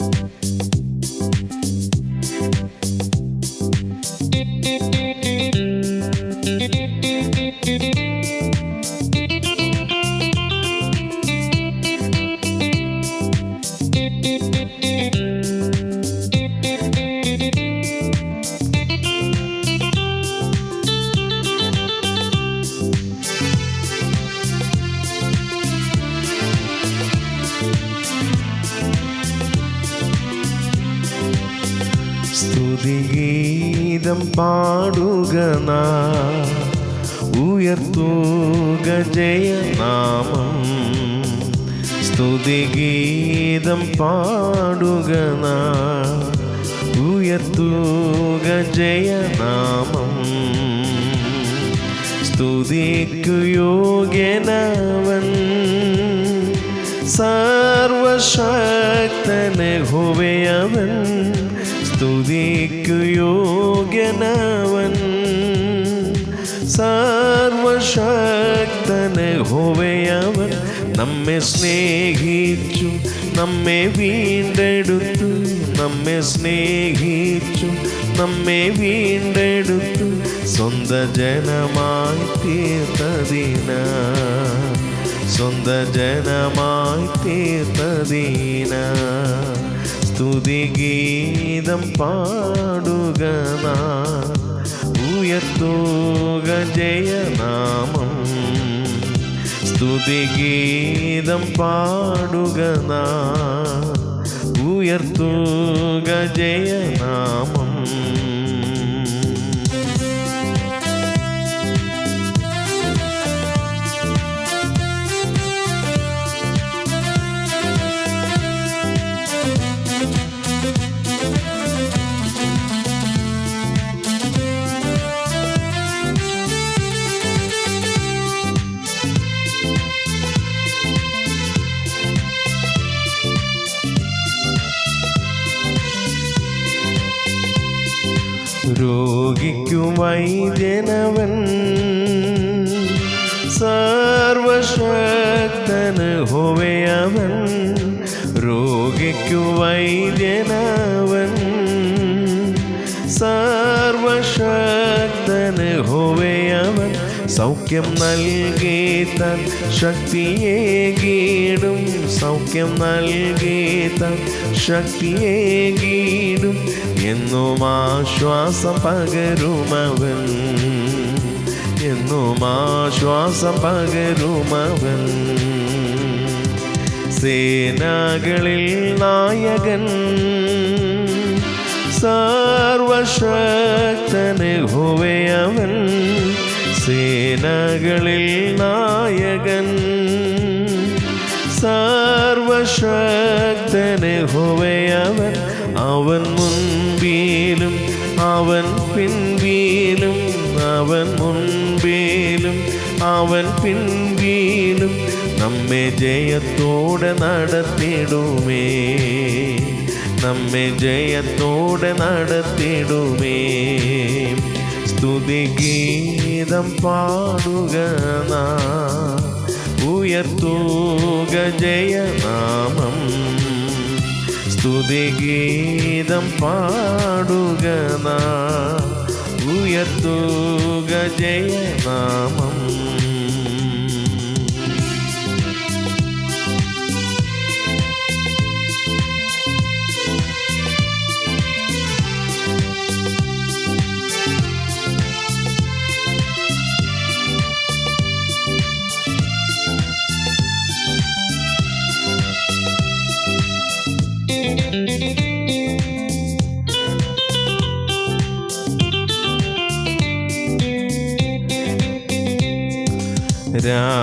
Podcast. സ്തുതിഗീതം പാടുക നാ. ഉയർത്തുക ജയനാമം. സ്തുതിഗീതം പാടുക നാ. ഉയർത്തുക ജയനാമം. സ്തുതിക്കു യോഗ്യനവൻ. സർവശക്തന് ഹുവയവൻ സ്തുതിക്കു യോഗ്യനവൻ സർവശക്തന് ഹോവയവൻ. നമ്മെ സ്നേഹിച്ചു നമ്മെ വീണ്ടെടുത്തു. നമ്മെ സ്നേഹിച്ചു നമ്മെ വീണ്ടെടുത്തു. സ്വന്ത ജനമായി തീർത്തതിന. സ്വന്ത ജനമായി തീർത്തതിന. സ്തുതിഗീതം പാടുക ഉയർത്തുക ജയനാമം. സ്തുതിഗീതം പാടുക ഉയർത്തുക ജയനാമം. രോഗിക്കു വൈദ്യനവൻ സർവശക്തന് ഹോവയവൻ രോഗിക്കു വൈദ്യനവൻ സർവശക്തന് ഹോവയവൻ സൗഖ്യം നൽകി തൻ ശക്തിയെ ഗീടും സൗഖ്യം നൽകി തൻ ശക്തിയെ ഗീടും എന്നും ആശ്വാസം പകരുമവൻ. എന്നും ആശ്വാസം പകരുമവൻ. സേനകളിൽ നായകൻ. സർവശക്തന് ഹുവയവൻ സേനകളിൽ നായകൻ. സർവശക്തനെ ഹുവയവൻ അവൻ മുൻപീലും അവൻ പിൻവീലും അവൻ മുൻപീലും അവൻ പിൻവീലും നമ്മെ ജയത്തോടെ നടത്തിടുമേ നമ്മെ ജയത്തോടെ നടത്തിടുമേ സ്തുതിഗീതം പാടുക ഉയർത്തുക ജയനാമം. സ്തുതിഗീതം പാടുക ഉയർത്തുക ജയനാമം.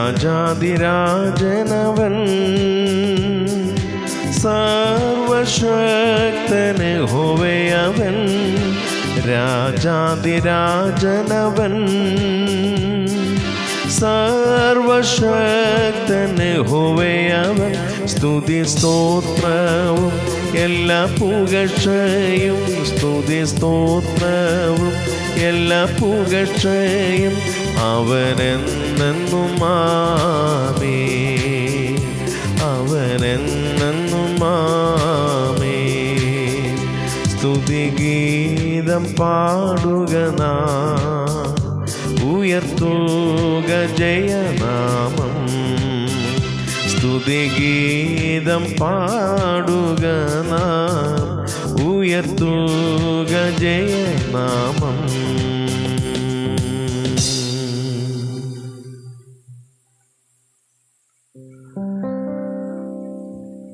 രാജാതിരാജനവൻ സർവശക്തന് ഹോവയവൻ രാജാതിരാജനവൻ സർവശക്തന് ഹോവയവൻ സ്തുതി സ്തോത്രവും എല്ലാ പുകഴ്ചയും സ്തുതി സ്തോത്രവും എല്ലാ പുകഴ്ചയും അവനെന്നെന്നും മാമേ അവനെന്നെന്നും മാമേ സ്തുതിഗീതം പാടുക നാം ഉയർത്തുക ജയനാമം. സ്തുതിഗീതം പാടുക നാം ഉയർത്തുക ജയനാമം.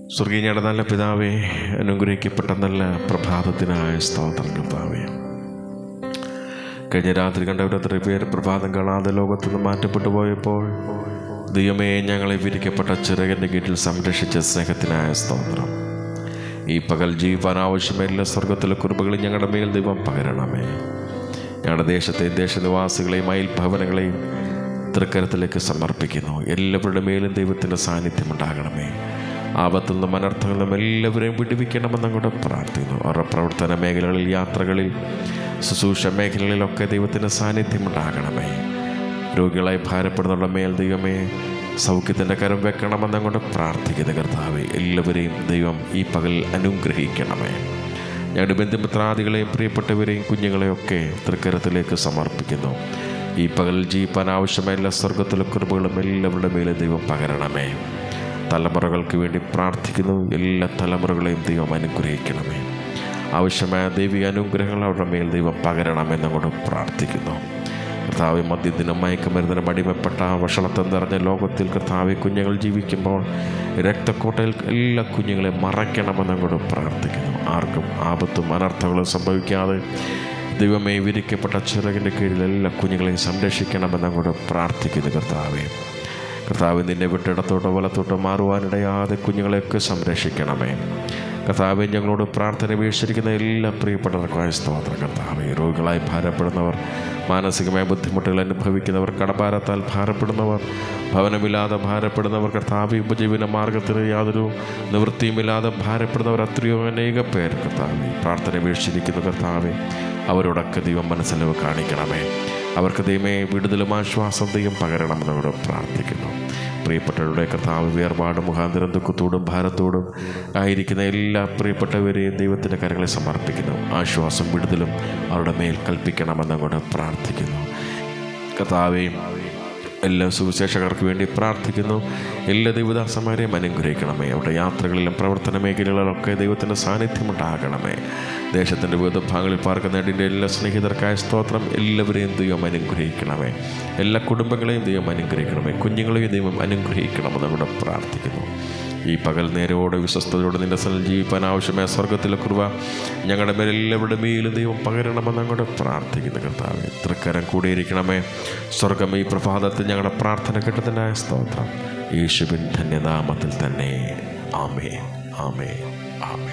സ്വർഗീയയുടെ നല്ല പിതാവെ അനുഗ്രഹിക്കപ്പെട്ട നല്ല പ്രഭാതത്തിനായ സ്തോത്രം കർത്താവെ. കഴിഞ്ഞ രാത്രി കണ്ട ഒരത്ര പേര് പ്രഭാതം കാണാതെ ലോകത്തു നിന്ന് മാറ്റപ്പെട്ടു പോയപ്പോൾ ദൈവമേ ഞങ്ങളെ വിരിക്കപ്പെട്ട ചിറകന്റെ കീഴിൽ സംരക്ഷിച്ച സ്നേഹത്തിനായ സ്തോത്രം. ഈ പകൽ ജീവിക്കാൻ ആവശ്യമായ എല്ലാ സ്വർഗത്തിലെ കുറിപ്പുകളും ഞങ്ങളുടെ മേൽ ദൈവം പകരണമേ. ഞങ്ങളുടെ ദേശത്തെ ദേശനിവാസികളെയും അയൽ ഭവനങ്ങളെയും തൃക്കരത്തിലേക്ക് സമർപ്പിക്കുന്നു. എല്ലാവരുടെ മേലും ദൈവത്തിന്റെ സാന്നിധ്യം ഉണ്ടാകണമേ. ആപത്തിൽ നിന്നും അനർത്ഥങ്ങളിൽ നിന്നും എല്ലാവരെയും വിടുവിക്കണമെന്ന് അങ്ങോട്ട് പ്രാർത്ഥിക്കുന്നു. അവരുടെ പ്രവർത്തന മേഖലകളിൽ യാത്രകളിൽ ശുശ്രൂഷ മേഖലകളിലൊക്കെ ദൈവത്തിന്റെ സാന്നിധ്യം ഉണ്ടാകണമേ രോഗികളായി ഭാരപ്പെടുന്നുള്ള മേൽ ദൈവമേ സൗഖ്യത്തിന്റെ കരം വെക്കണമെന്ന് അങ്ങോട്ട് പ്രാർത്ഥിക്കുന്ന കർത്താവെ. എല്ലാവരെയും ദൈവം ഈ പകൽ അനുഗ്രഹിക്കണമേ. ഞങ്ങളുടെ ബന്ധുമിത്രാദികളെയും പ്രിയപ്പെട്ടവരെയും കുഞ്ഞുങ്ങളെയും ഒക്കെ തൃക്കരത്തിലേക്ക് സമർപ്പിക്കുന്നു. ഈ പകൽ ജീവിപ്പാൻ ആവശ്യമായ എല്ലാ സ്വർഗത്തിലെ കുറിപ്പുകളും എല്ലാവരുടെ മേലും ദൈവം പകരണമേ. തലമുറകൾക്ക് വേണ്ടി പ്രാർത്ഥിക്കുന്നു. എല്ലാ തലമുറകളെയും ദൈവം അനുഗ്രഹിക്കണമേ. ആവശ്യമായ ദൈവിക അനുഗ്രഹങ്ങൾ അവരുടെ മേൽ ദൈവം പകരണമെന്നങ്ങോട്ട് പ്രാർത്ഥിക്കുന്നു. കർത്താവ് മദ്യത്തിനും മയക്കുമരുന്നിനും അടിമപ്പെട്ട വഷളത്വം നിറഞ്ഞ ലോകത്തിൽ കർത്താവ് കുഞ്ഞുങ്ങൾ ജീവിക്കുമ്പോൾ രക്തക്കോട്ടയിൽ എല്ലാ കുഞ്ഞുങ്ങളെയും മറയ്ക്കണമെന്നങ്ങോട്ട് പ്രാർത്ഥിക്കുന്നു. ആർക്കും ആപത്തും അനർത്ഥങ്ങളും സംഭവിക്കാതെ ദൈവമേ വിരിക്കപ്പെട്ട ചിറകിന്റെ കീഴിൽ എല്ലാ കുഞ്ഞുങ്ങളെയും സംരക്ഷിക്കണമെന്നങ്ങോട്ട് പ്രാർത്ഥിക്കുന്നു കർത്താവേ. കർത്താവ് നിന്നെ വിട്ടിടത്തോട്ടോ വലത്തോട്ടോ മാറുവാനിടയാതെ കുഞ്ഞുങ്ങളെയൊക്കെ സംരക്ഷിക്കണമേ. കർത്താവ് ഞങ്ങളോട് പ്രാർത്ഥന വീക്ഷിച്ചിരിക്കുന്ന എല്ലാ പ്രിയപ്പെട്ടവർക്കായ സ്തോത്രം കർത്താവെ രോഗികളായി ഭാരപ്പെടുന്നവർ മാനസികമായ ബുദ്ധിമുട്ടുകൾ അനുഭവിക്കുന്നവർ കടഭാരത്താൽ ഭാരപ്പെടുന്നവർ ഭവനമില്ലാതെ ഭാരപ്പെടുന്നവർ കർത്താവ് ഉപജീവന മാർഗത്തിന് യാതൊരു നിവൃത്തിയുമില്ലാതെ ഭാരപ്പെടുന്നവർ അത്രയോ അനേക പേർ കർത്താവെ പ്രാർത്ഥന വീക്ഷിച്ചിരിക്കുന്ന കർത്താവെ. അവരോടൊക്കെ ദൈവം മനസ്സിലവ് കാണിക്കണമേ. അവർക്ക് ദൈവമേ വിടുതലും ആശ്വാസം ദൈവം പകരണമെന്നവരോട് പ്രാർത്ഥിക്കുന്നു. പ്രിയപ്പെട്ടവരുടെ കർത്താവ് വേർപാട് മുഖാന്തരം ദുഃഖത്തോടും ഭാരത്തോടും ആയിരിക്കുന്ന എല്ലാ പ്രിയപ്പെട്ടവരെയും ദൈവത്തിന്റെ കരങ്ങളെ സമർപ്പിക്കുന്നു. ആശ്വാസം വിടുതലും അവരുടെ മേൽ കൽപ്പിക്കണമെന്നങ്ങോട്ട് പ്രാർത്ഥിക്കുന്നു. കർത്താവേയും എല്ലാ സുവിശേഷകർക്ക് വേണ്ടി പ്രാർത്ഥിക്കുന്നു. എല്ലാ ദൈവദാസന്മാരെയും അനുഗ്രഹിക്കണമേ. അവരുടെ യാത്രകളിലും പ്രവർത്തന മേഖലകളിലൊക്കെ ദൈവത്തിന്റെ സാന്നിധ്യം ഉണ്ടാകണമേ ദേശത്തിന്റെ വിവിധ ഭാഗങ്ങളിൽ പാർക്കുന്ന എന്റെ എല്ലാ സ്നേഹിതർക്കായ സ്തോത്രം എല്ലാവരെയും ദൈവം അനുഗ്രഹിക്കണമേ. എല്ലാ കുടുംബങ്ങളെയും ദൈവം അനുഗ്രഹിക്കണമേ. കുഞ്ഞുങ്ങളെയും ദൈവം അനുഗ്രഹിക്കണമെന്ന് ഇവിടെ പ്രാർത്ഥിക്കുന്നു. ഈ പകൽ നേരോടെ വിശ്വസ്തയോടെ നിന്റെ സ്ഥലം ജീവിപ്പാൻ ആവശ്യമായ സ്വർഗത്തിലെ കുറവ ഞങ്ങളുടെ മേൽ എല്ലാവരുടെ മേലും ദൈവം പകരണമെന്ന് അങ്ങോട്ട് പ്രാർത്ഥിക്കുന്നു കർത്താവെ. തൃക്കരം കൂടിയിരിക്കണമേ. സ്വർഗം ഈ പ്രഭാതത്തിൽ ഞങ്ങളുടെ പ്രാർത്ഥന കിട്ടത്തിനായ സ്തോത്രം. യേശുവിൻ ധന്യനാമത്തിൽ തന്നെ. ആമേ ആമേ ആമേ